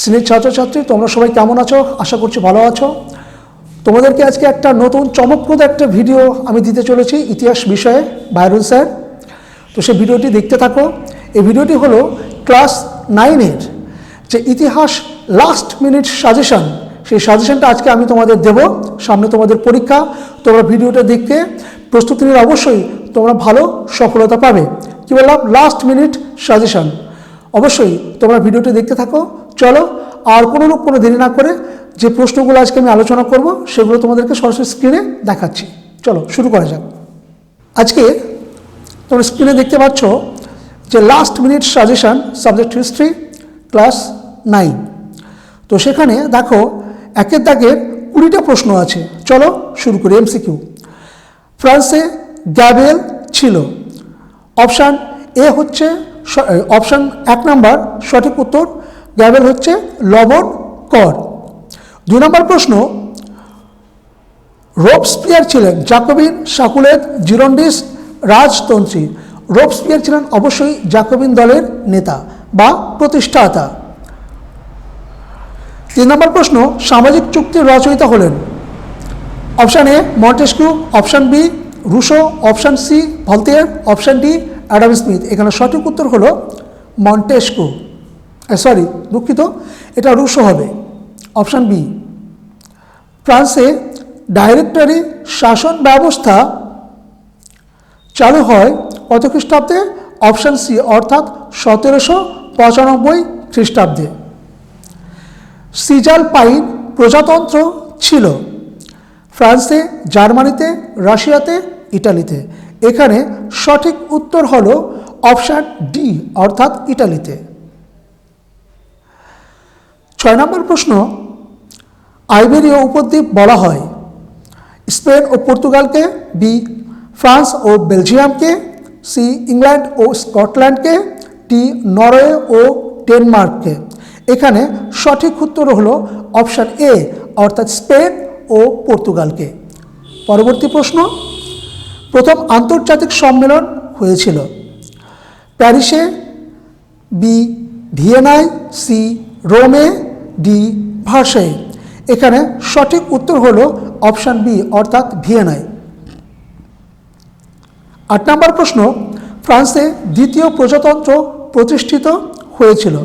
শ্রেণির ছাত্রছাত্রী, তোমরা সবাই কেমন আছো? আশা করছি ভালো আছো। তোমাদেরকে আজকে একটা নতুন চমকপ্রদ একটা ভিডিও আমি দিতে চলেছি ইতিহাস বিষয়ে, বাইরুল স্যার। তো সেই ভিডিওটি দেখতে থাকো। এই ভিডিওটি হলো ক্লাস নাইনের যে ইতিহাস লাস্ট মিনিট সাজেশন সেই সাজেশনটা আজকে আমি তোমাদের দেব। সামনে তোমাদের পরীক্ষা, তোমরা ভিডিওটা দেখতে প্রস্তুতি নিলে অবশ্যই তোমরা ভালো সফলতা পাবে। কী বললাম? লাস্ট মিনিট সাজেশন অবশ্যই তোমরা ভিডিওটি দেখতে থাকো। চলো, আর কোনোরূপ কোনো দেরি না করে যে প্রশ্নগুলো আজকে আমি আলোচনা করব, সেগুলো তোমাদেরকে সরাসরি স্ক্রিনে দেখাচ্ছি। চলো, শুরু করা যাক। আজকে তোমরা স্ক্রিনে দেখতে পাচ্ছ যে last minute suggestion subject history class nine তো সেখানে দেখো, একের দাগের কুড়িটা প্রশ্ন আছে। চলো, শুরু করি এমসিকিউ ফ্রান্সে গ্যাবেল ছিল। অপশান এ হচ্ছে অপশান এক নাম্বার, সঠিক উত্তর গ্যাবেল হচ্ছে লবণ, কর। দুই নম্বর প্রশ্ন, রোপস্পিয়ার ছিলেন জাকোবিন সাকুলেত জিরন্ডিস, রাজতন্ত্রী। রোপস্পিয়ার ছিলেন অবশ্যই জাকোবিন দলের নেতা বা প্রতিষ্ঠাতা। তিন নম্বর প্রশ্ন, সামাজিক চুক্তির রচয়িতা হলেন। Option A Montesquieu option B, Rousseau, option C Voltaire option D, Adam Smith. এখানে সঠিক উত্তর হলো মন্টেস্কু। সরি দুঃখিত, এটা রুশো হবে। অপশান বি ফ্রান্সে ডাইরেক্টরি শাসন ব্যবস্থা চালু হয় কত খ্রিস্টাব্দে? অপশান সি অর্থাৎ সতেরোশো পঁচানব্বই খ্রিস্টাব্দে। সিজাল পাইন প্রজাতন্ত্র ছিল ফ্রান্সে, জার্মানিতে, রাশিয়াতে, ইটালিতে। এখানে সঠিক উত্তর হল অপশান ডি, অর্থাৎ ইটালিতে। ছয় নম্বর প্রশ্ন, আইবেরীয় উপদ্বীপ বলা হয় স্পেন ও পর্তুগালকে, বি, ফ্রান্স ও বেলজিয়ামকে, সি, ইংল্যান্ড ও স্কটল্যান্ডকে টি নরওয়ে ও ডেনমার্ককে। এখানে সঠিক উত্তর হলো অপশান এ, অর্থাৎ স্পেন ও পর্তুগালকে। পরবর্তী প্রশ্ন, প্রথম আন্তর্জাতিক সম্মেলন হয়েছিল প্যারিসে, বি, ভিয়েনায়, সি, রোমে ডি ভার্সাই। এখানে সঠিক উত্তর হলো অপশান বি, অর্থাৎ ভিয়েনায়। আট নম্বর প্রশ্ন, ফ্রান্সে দ্বিতীয় প্রজাতন্ত্র প্রতিষ্ঠিত হয়েছিল।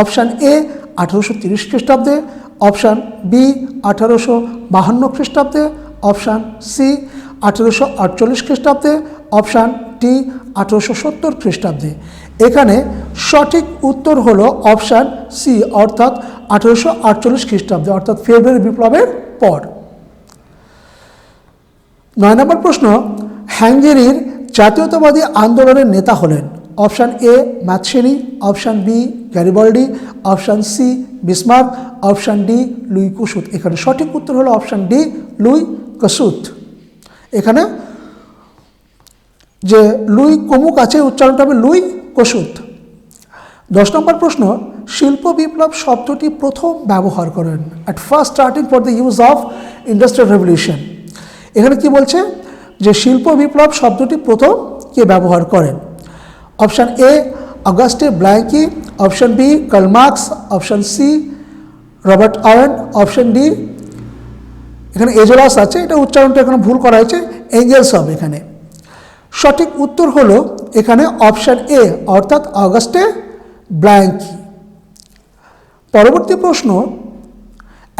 অপশান এ, আঠারোশো তিরিশ খ্রিস্টাব্দে। অপশান বি, আঠারোশো বাহান্ন খ্রিস্টাব্দে। অপশান সি, আঠারোশো আটচল্লিশ খ্রিস্টাব্দে। অপশান টি আঠারোশো সত্তর খ্রিস্টাব্দে। এখানে সঠিক উত্তর হলো অপশান সি, অর্থাৎ আঠারোশো আটচল্লিশ খ্রিস্টাব্দে, অর্থাৎ ফেব্রুয়ারি বিপ্লবের পর। নয় নম্বর প্রশ্ন হ্যাঙ্গেরির জাতীয়তাবাদী আন্দোলনের নেতা হলেন। Option A Mazzini option B, Garibaldi, option C, Bismarck, option D, Louis Kossuth. এখানে সঠিক উত্তর হলো অপশান ডি, লুই কসুত। এখানে যে লুই কমুক আছে, উচ্চারণটা হবে লুই কসুত। দশ নম্বর প্রশ্ন শিল্প বিপ্লব শব্দটি প্রথম ব্যবহার করেন at first starting for the use of industrial revolution এখানে কি বলছে? যে শিল্প বিপ্লব শব্দটি প্রথম কে ব্যবহার করেন? Option A Auguste Blanqui option B Karl Marx option C Robert Owen option D এখানে এজলাস আছে, এটা উচ্চারণটা এখানে ভুল করা হয়েছে এঙ্গেলস হবে এখানে। সঠিক উত্তর হলো এখানে অপশান এ অর্থাৎ অগাস্টে ব্ল্যাঙ্কি পরবর্তী প্রশ্ন,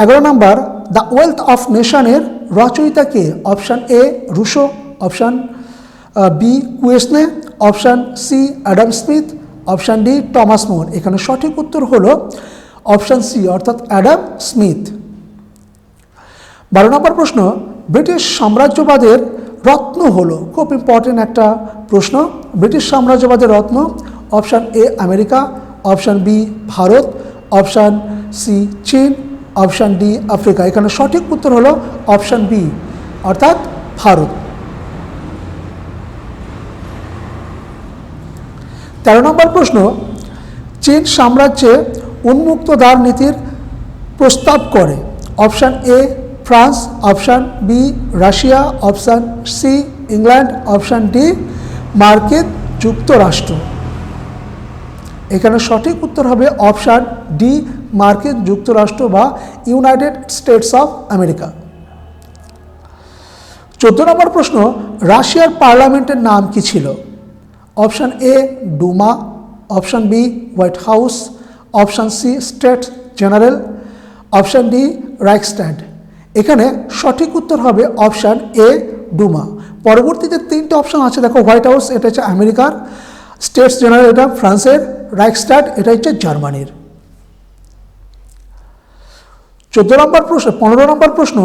এগারো নম্বর দ্য ওয়েলথ অফ নেশনের রচয়িতা কে option A Rousseau, option B, Quesnay, option C, Adam Smith, option D, Thomas More এখানে সঠিক উত্তর হল অপশান সি, অর্থাৎ অ্যাডাম স্মিথ। বারো নম্বর প্রশ্ন, ব্রিটিশ সাম্রাজ্যবাদের রত্ন হলো? খুব ইম্পর্টেন্ট একটা প্রশ্ন। ব্রিটিশ সাম্রাজ্যবাদের রত্ন, option A America, option B Bharat option C, চীন। Option D, Africa. এখানে সঠিক উত্তর হলো অপশান বি, অর্থাৎ ভারত। তেরো নম্বর প্রশ্ন, চীন সাম্রাজ্যে উন্মুক্ত দ্বার নীতির প্রস্তাব করে। Option A, France. Option B, Russia. Option C, England. Option D, মার্কিন যুক্তরাষ্ট্র। এখানে সঠিক উত্তর হবে অপশান ডি, মার্কিন যুক্তরাষ্ট্র বা ইউনাইটেড স্টেটস অফ আমেরিকা। চোদ্দ নম্বর প্রশ্ন, রাশিয়ার পার্লামেন্টের নাম কি ছিল? Option A, Duma. Option B, White House. Option C, State General. Option D, Reichstag. এখানে সঠিক উত্তর হবে অপশান এ, ডুমা। পরবর্তীতে তিনটে অপশান আছে, দেখো, হোয়াইট হাউস, এটা হচ্ছে আমেরিকার। স্টেটস জেনারেল এটা, ফ্রান্সের রাইকস্ট্যান্ড এটা হচ্ছে জার্মানির। চোদ্দ নম্বর প্রশ্ন, পনেরো নম্বর প্রশ্ন,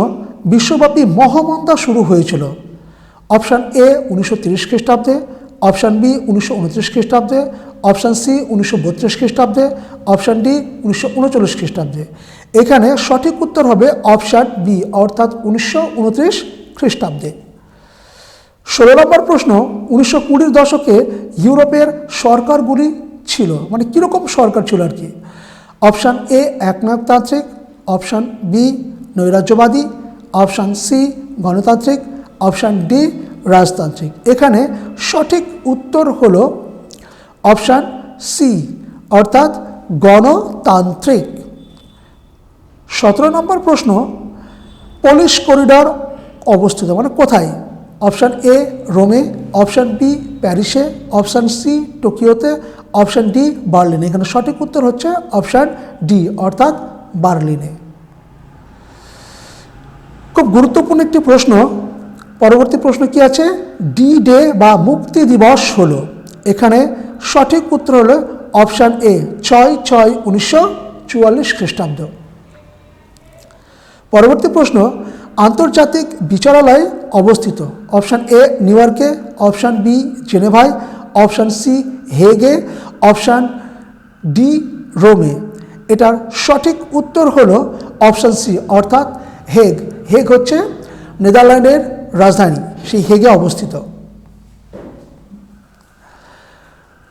বিশ্বব্যাপী মহামন্দা শুরু হয়েছিল। অপশান এ উনিশশো তিরিশ খ্রিস্টাব্দে, অপশান বি উনিশশো উনত্রিশ খ্রিস্টাব্দে, অপশান সি উনিশশো বত্রিশ খ্রিস্টাব্দে, অপশান ডি উনিশশো উনচল্লিশ খ্রিস্টাব্দে। এখানে সঠিক উত্তর হবে অপশান বি অর্থাৎ উনিশশো উনত্রিশ খ্রিস্টাব্দে। ষোলো নম্বর প্রশ্ন উনিশশো কুড়ির দশকে ইউরোপের সরকারগুলি ছিল মানে কীরকম সরকার ছিল আর কি? অপশান এ একনায়কতান্ত্রিক, অপশান বি নৈরাজ্যবাদী, অপশান সি গণতান্ত্রিক, অপশান ডি রাজতান্ত্রিক। এখানে সঠিক উত্তর হল অপশান সি, অর্থাৎ গণতান্ত্রিক। সতেরো নম্বর প্রশ্ন, পলিশ করিডর অবস্থিত মানে কোথায়? অপশান এ রোমে, অপশান বি প্যারিসে, অপশান সি টোকিওতে, অপশান ডি বার্লিনে। এখানে সঠিক উত্তর হচ্ছে অপশান ডি, অর্থাৎ বার্লিনে। খুব গুরুত্বপূর্ণ একটি প্রশ্ন। পরবর্তী প্রশ্ন কি আছে? ডি ডে বা মুক্তি দিবস হলো। এখানে সঠিক উত্তর হলো অপশান এ, ছয় ছয় উনিশশো চুয়াল্লিশ খ্রিস্টাব্দ। পরবর্তী প্রশ্ন আন্তর্জাতিক বিচারালয় অবস্থিত। অপশান এ, নিউ ইয়র্কে। অপশান বি, জেনেভায়। অপশান সি, হেগে। অপশান ডি, রোমে। এটার সঠিক উত্তর হল অপশান সি, অর্থাৎ হেগ। হেগ হচ্ছে নেদারল্যান্ডের রাজধানী, সেই হেগে অবস্থিত।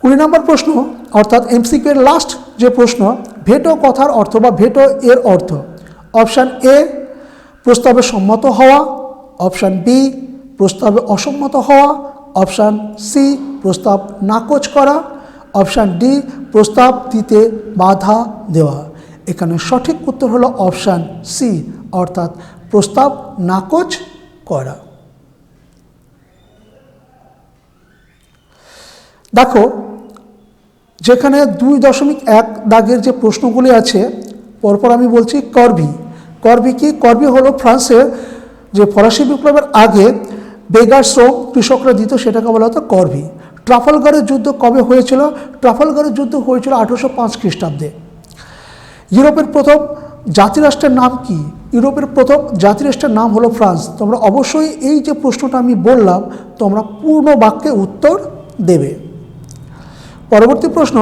কুড়ি নম্বর প্রশ্ন, অর্থাৎ এমসিকিউ লাস্ট যে প্রশ্ন, ভেটো কথার অর্থ বা ভেটো এর অর্থ? অপশান এ প্রস্তাবে সম্মত হওয়া, অপশান বি, প্রস্তাবে অসম্মত হওয়া, অপশান সি, প্রস্তাব নাকচ করা, অপশান ডি, প্রস্তাব দিতে বাধা দেওয়া। এখানে সঠিক উত্তর হলো অপশান সি, অর্থাৎ প্রস্তাব নাকচ করা। দেখো, যেখানে দুই দশমিক এক দাগের যে প্রশ্নগুলি আছে, পরপর আমি বলছি করবি করবি কি? করবি হলো ফ্রান্সের যে ফরাসি বিপ্লবের আগে বেগার শ্রম কৃষকরা দিত সেটাকে বলা হতো করবি। ট্রাফালগারের যুদ্ধ কবে হয়েছিল? ট্রাফালগারের যুদ্ধ হয়েছিল আঠেরোশো পাঁচ খ্রিস্টাব্দে। ইউরোপের প্রথম জাতিরাষ্ট্রের নাম কি? ইউরোপের প্রথম জাতিরাষ্ট্রের নাম হলো ফ্রান্স। তোমরা অবশ্যই এই যে প্রশ্নটা আমি বললাম, তোমরা পূর্ণ বাক্যে উত্তর দেবে। পরবর্তী প্রশ্ন,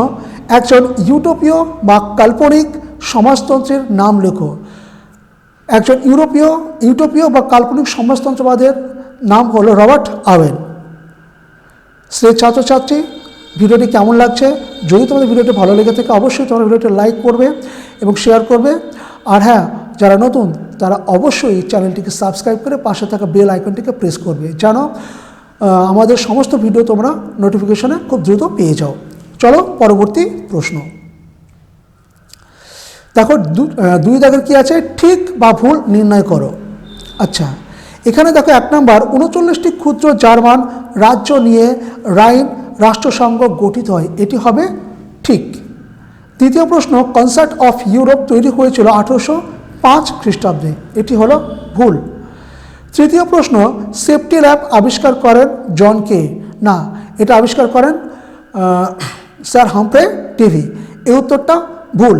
একজন ইউটোপীয় বা কাল্পনিক সমাজতন্ত্রের নাম লেখো। একজন ইউরোপীয়, ইউটোপীয় বা কাল্পনিক সমাজতন্ত্রবাদের নাম হলো রবার্ট আওয়েন সে ছাত্রছাত্রী, ভিডিওটি কেমন লাগছে? যদি তোমাদের ভিডিওটি ভালো লেগে থাকে, অবশ্যই তোমরা ভিডিওটি লাইক করবে এবং শেয়ার করবে। আর হ্যাঁ যারা নতুন, তারা অবশ্যই চ্যানেলটিকে সাবস্ক্রাইব করে পাশে থাকা বেল আইকনটিকে প্রেস করবে, যেন আমাদের সমস্ত ভিডিও তোমরা নোটিফিকেশনে খুব দ্রুত পেয়ে যাও। চলো, পরবর্তী প্রশ্ন। দেখো দুই দাগের কি আছে? ঠিক বা ভুল নির্ণয় করো। আচ্ছা এখানে দেখো এক নম্বর, উনচল্লিশটি ক্ষুদ্র জার্মান রাজ্য নিয়ে রাইন রাষ্ট্রসংঘ গঠিত হয়। এটি হবে ঠিক। দ্বিতীয় প্রশ্ন, কনসার্ট অফ ইউরোপ তৈরি হয়েছিল আঠেরোশো পাঁচ খ্রিস্টাব্দে। এটি হলো ভুল। তৃতীয় প্রশ্ন, সেফটি ল্যাব আবিষ্কার করেন জন কে? না, এটা আবিষ্কার করেন স্যার হাম্পে টিভি। এই উত্তরটা ভুল।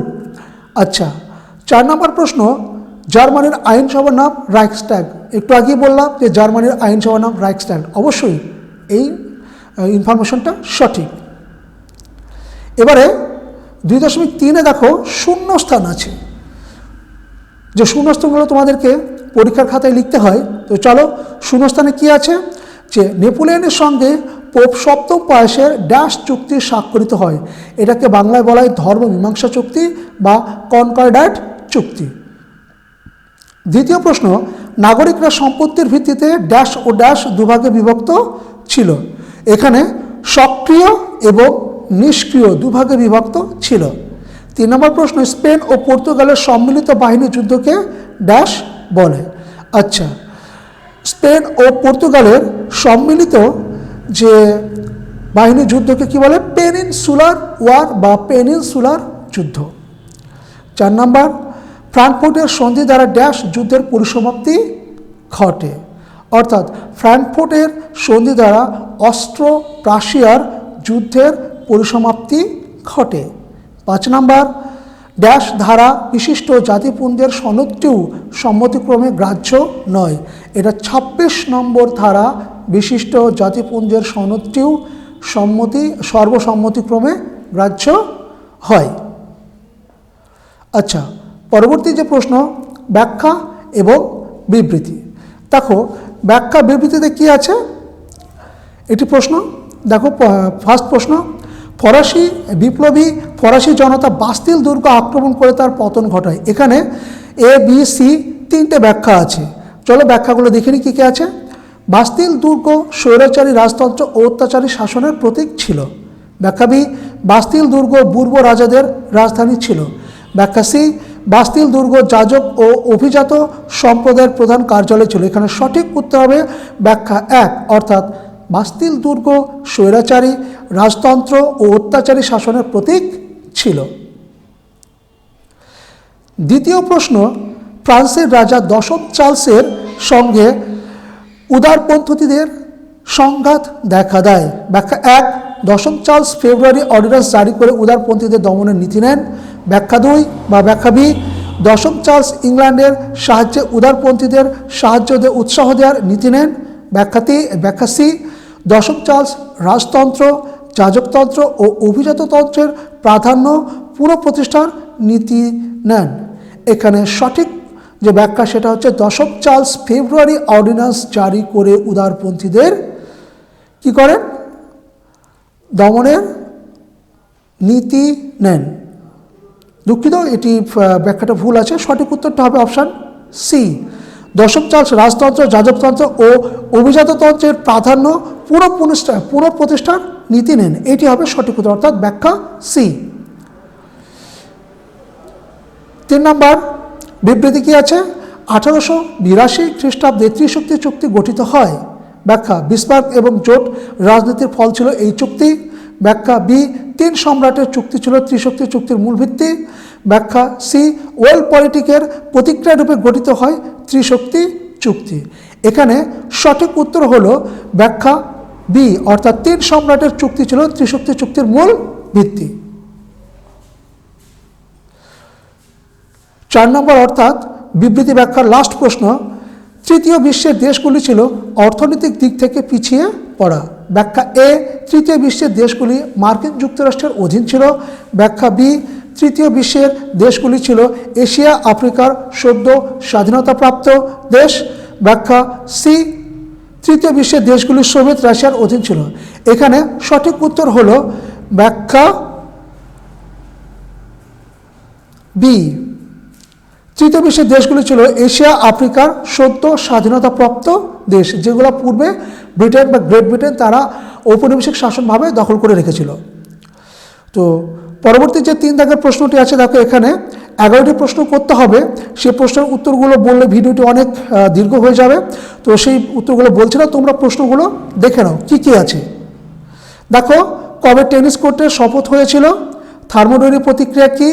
আচ্ছা চার নম্বর প্রশ্ন, জার্মানির আইনসভার নাম রাইকস্ট্যাগ একটু আগেই বললাম যে জার্মানির আইনসভার নাম রাইকস্ট্যাগ অবশ্যই এই ইনফরমেশনটা সঠিক। এবারে দুই দশমিক তিনে দেখো, শূন্যস্থান আছে। যে শূন্যস্থানগুলো তোমাদেরকে পরীক্ষার খাতায় লিখতে হয়, তো চলো শূন্যস্থানে কি আছে? যে নেপোলিয়নের সঙ্গে পোপ সপ্তম পায়েসের ড্যাশ চুক্তি স্বাক্ষরিত হয়। এটাকে বাংলায় বলা হয় ধর্ম মীমাংসা চুক্তি বা কনকর্ডাট চুক্তি। দ্বিতীয় প্রশ্ন, নাগরিকরা সম্পত্তির ভিত্তিতে ড্যাশ ও ড্যাশ দুভাগে বিভক্ত ছিল। এখানে সক্রিয় এবং নিষ্ক্রিয় দুভাগে বিভক্ত ছিল। তিন নম্বর প্রশ্ন, স্পেন ও পর্তুগালের সম্মিলিত বাহিনী যুদ্ধকে ড্যাশ বলে। আচ্ছা স্পেন ও পর্তুগালের সম্মিলিত যে বাহিনী যুদ্ধকে কি বলে? পেনিনসুলার ওয়ার বা পেনিনসুলার যুদ্ধ। চার নম্বর, ফ্রাঙ্কফুর্টের সন্ধি দ্বারা ড্যাশ যুদ্ধের পরিসমাপ্তি ঘটে। অর্থাৎ ফ্রাঙ্কফুর্টের সন্ধি দ্বারা অস্ট্রো প্রাশিয়ার যুদ্ধের পরিসমাপ্তি ঘটে। পাঁচ নম্বর ড্যাশ ধারা বিশিষ্ট জাতিপুঞ্জের সনদটিও সম্মতিক্রমে গ্রাহ্য নয়। এটা ২৬ নম্বর ধারা বিশিষ্ট জাতিপুঞ্জের সনদটিও সম্মতি, সর্বসম্মতিক্রমে গ্রাহ্য হয়। আচ্ছা পরবর্তী যে প্রশ্ন, ব্যাখ্যা এবং বিবৃতি। দেখো, ব্যাখ্যা বিবৃতিতে কি আছে? এটি প্রশ্ন। দেখো ফার্স্ট প্রশ্ন ফরাসি বিপ্লবী ফরাসি জনতা বাস্তিল দুর্গ আক্রমণ করে তার পতন ঘটায়। এখানে এ বি সি তিনটে ব্যাখ্যা আছে। চলো ব্যাখ্যাগুলো দেখে নিই কী কী আছে। বাস্তিল দুর্গ স্বৈরাচারী রাজতন্ত্র ও অত্যাচারী শাসনের প্রতীক ছিল। ব্যাখ্যা বি, বাস্তিল দুর্গ পূর্ব রাজাদের রাজধানী ছিল। ব্যাখ্যা সি, বাস্তিল দুর্গ যাজক ও অভিজাত সম্প্রদায়ের প্রধান কার্যালয় ছিল। এখানে সঠিক উত্তর হবে ব্যাখ্যা এক, অর্থাৎ বাস্তিল দুর্গ স্বৈরাচারী রাজতন্ত্র ও অত্যাচারী শাসনের প্রতীক ছিল। দ্বিতীয় প্রশ্ন, ফ্রান্সের রাজা দশম চার্লসের সঙ্গে উদারপন্থীদের সংঘাত দেখা দেয়। ব্যাখ্যা এক দশম চার্লস ফেব্রুয়ারি অর্ডিন্যান্স জারি করে উদারপন্থীদের দমনের নীতি নেন। ব্যাখ্যা দুই বা ব্যাখ্যা বি দশম চার্লস ইংল্যান্ডের সাহায্যে উদারপন্থীদের সাহায্য দিয়ে উৎসাহ দেওয়ার নীতি নেন। ব্যাখ্যাতি ব্যাখ্যা সি দশম চার্লস রাজতন্ত্র যাজকতন্ত্র ও অভিজাততন্ত্রের প্রাধান্য পুনঃপ্রতিষ্ঠার নীতি নেন। এখানে সঠিক যে ব্যাখ্যা সেটা হচ্ছে দশম চার্লস ফেব্রুয়ারি অর্ডিন্যান্স জারি করে উদারপন্থীদের কি করেন? দমনের নীতি নেন। দুঃখিত, এটি ব্যাখ্যাটা ভুল আছে। সঠিক উত্তরটা হবে অপশান সি। দশম রাজতন্ত্র, যাজকতন্ত্র ও অভিজাততন্ত্রের প্রাধান্য পুনঃপ্রতিষ্ঠা পুনঃপ্রতিষ্ঠার নীতি নেন। এটি হবে সঠিক উত্তর, অর্থাৎ ব্যাখ্যা সি। তিন নম্বর, বিবৃতি কি আছে? আঠারোশো বিরাশি খ্রিস্টাব্দে ত্রিশক্তি চুক্তি গঠিত হয়। ব্যাখ্যা বিসমার্ক এবং জোট রাজনীতির ফল ছিল এই চুক্তি। ব্যাখ্যা বি, তিন সম্রাটের চুক্তি ছিল ত্রিশক্তি চুক্তির মূল ভিত্তি। ব্যাখ্যা সি ওয়েল পলিটিকের প্রতিক্রিয়া রূপে গঠিত হয় ত্রিশক্তি চুক্তি। এখানে সঠিক উত্তর হলো ব্যাখ্যা বি অর্থাৎ তিন সম্রাটের চুক্তি ছিল ত্রিশক্তি চুক্তির মূল ভিত্তি। চার নম্বর, অর্থাৎ বিবৃতি ব্যাখ্যার লাস্ট প্রশ্ন, তৃতীয় বিশ্বের দেশগুলি ছিল অর্থনৈতিক দিক থেকে পিছিয়ে পড়া। ব্যাখ্যা এ তৃতীয় বিশ্বের দেশগুলি মার্কিন যুক্তরাষ্ট্রের অধীন ছিল। ব্যাখ্যা বি তৃতীয় বিশ্বের দেশগুলি ছিল এশিয়া, আফ্রিকার সদ্য স্বাধীনতাপ্রাপ্ত দেশ। ব্যাখ্যা, সি, তৃতীয় বিশ্বের দেশগুলি সোভিয়েত রাশিয়ার অধীন ছিল। এখানে সঠিক উত্তর হল ব্যাখ্যা বি। তৃতীয় বিশ্বের দেশগুলি ছিল এশিয়া, আফ্রিকার সদ্য স্বাধীনতাপ্রাপ্ত দেশ, যেগুলো পূর্বে ব্রিটেন বা গ্রেট ব্রিটেন তারা ঔপনিবেশিক শাসনভাবে দখল করে রেখেছিল। তো পরবর্তী যে তিন দাগের প্রশ্নটি আছে, দেখো এখানে এগারোটি প্রশ্ন করতে হবে। সেই প্রশ্নের উত্তরগুলো বললে ভিডিওটি অনেক দীর্ঘ হয়ে যাবে। তো সেই উত্তরগুলো বলছি না, তোমরা প্রশ্নগুলো দেখে নাও, কী কী আছে। দেখো, কবে টেনিস কোর্টে শপথ হয়েছিল? থার্মোডোরি প্রতিক্রিয়া কি?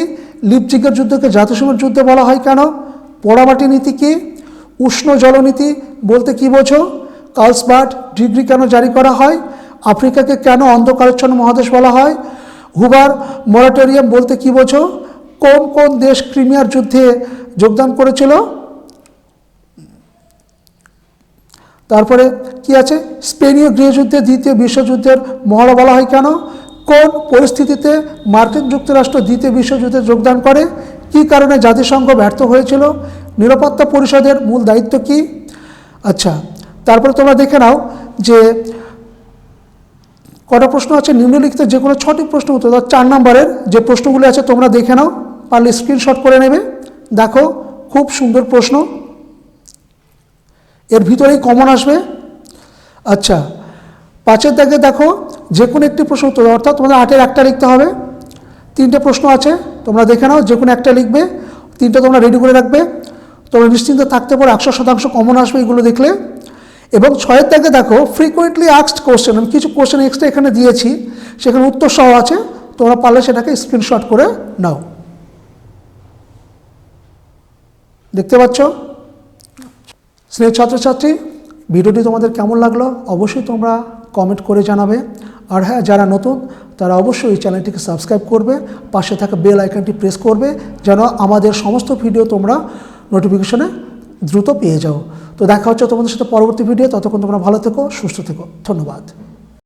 লিপজিগের যুদ্ধকে জাতিসংঘের যুদ্ধ বলা হয় কেন? পোড়ামাটি নীতি কী? উষ্ণ জলনীতি বলতে কি বোঝো? কার্লসবার্ট ডিগ্রি কেন জারি করা হয়? আফ্রিকাকে কেন অন্ধকারাচ্ছন্ন মহাদেশ বলা হয়? হুবার মরাটোরিয়াম বলতে কি বোঝো? কোন কোন দেশ ক্রিমিয়ার যুদ্ধে যোগদান করেছিল? তারপরে কি আছে? স্পেনীয় গৃহযুদ্ধে দ্বিতীয় বিশ্বযুদ্ধের মহড়া বলা হয় কেন? কোন পরিস্থিতিতে মার্কিন যুক্তরাষ্ট্র দ্বিতীয় বিশ্বযুদ্ধে যোগদান করে? কি কারণে জাতিসংঘ ব্যর্থ হয়েছিল? নিরাপত্তা পরিষদের মূল দায়িত্ব কি? আচ্ছা তারপরে তোমরা দেখে নাও যে কটা প্রশ্ন আছে? নিম্নলিখিত যে কোনো ছটি প্রশ্ন উত্তর দাও। চার নম্বরের যে প্রশ্নগুলি আছে তোমরা দেখে নাও, পারলে স্ক্রিনশট করে নেবে। দেখো, খুব সুন্দর প্রশ্ন। এর ভিতরেই কমন আসবে। আচ্ছা পাঁচের দাগে দেখো যে কোনো একটি প্রশ্ন উত্তর। অর্থাৎ তোমাদের আটের একটা লিখতে হবে। তিনটে প্রশ্ন আছে, তোমরা দেখে নাও যে কোনো একটা লিখবে। তিনটা তোমরা রেডি করে রাখবে। তোমরা নিশ্চিন্ত থাকতে পারো, একশো শতাংশ কমন আসবে এগুলো দেখলে। এবং ছয়ের দাগে দেখো ফ্রিকোয়েন্টলি আস্কড কোশ্চেন আমি কিছু কোশ্চেন এক্সট্রা এখানে দিয়েছি, সেখানে উত্তর সহ আছে, তোমরা পারলে সেটাকে স্ক্রিনশট করে নাও। দেখতে পাচ্ছ? স্নেহ ছাত্রছাত্রী ভিডিওটি তোমাদের কেমন লাগল? অবশ্যই তোমরা কমেন্ট করে জানাবে। আর হ্যাঁ যারা নতুন, তারা অবশ্যই এই চ্যানেলটিকে সাবস্ক্রাইব করবে, পাশে থাকা বেল আইকনটি প্রেস করবে, যেন আমাদের সমস্ত ভিডিও তোমরা নোটিফিকেশনে দ্রুত পেয়ে যাও। তো দেখা হচ্ছে তোমাদের সাথে পরবর্তী ভিডিও ততক্ষণ তোমরা ভালো থেকো, সুস্থ থেকো। ধন্যবাদ।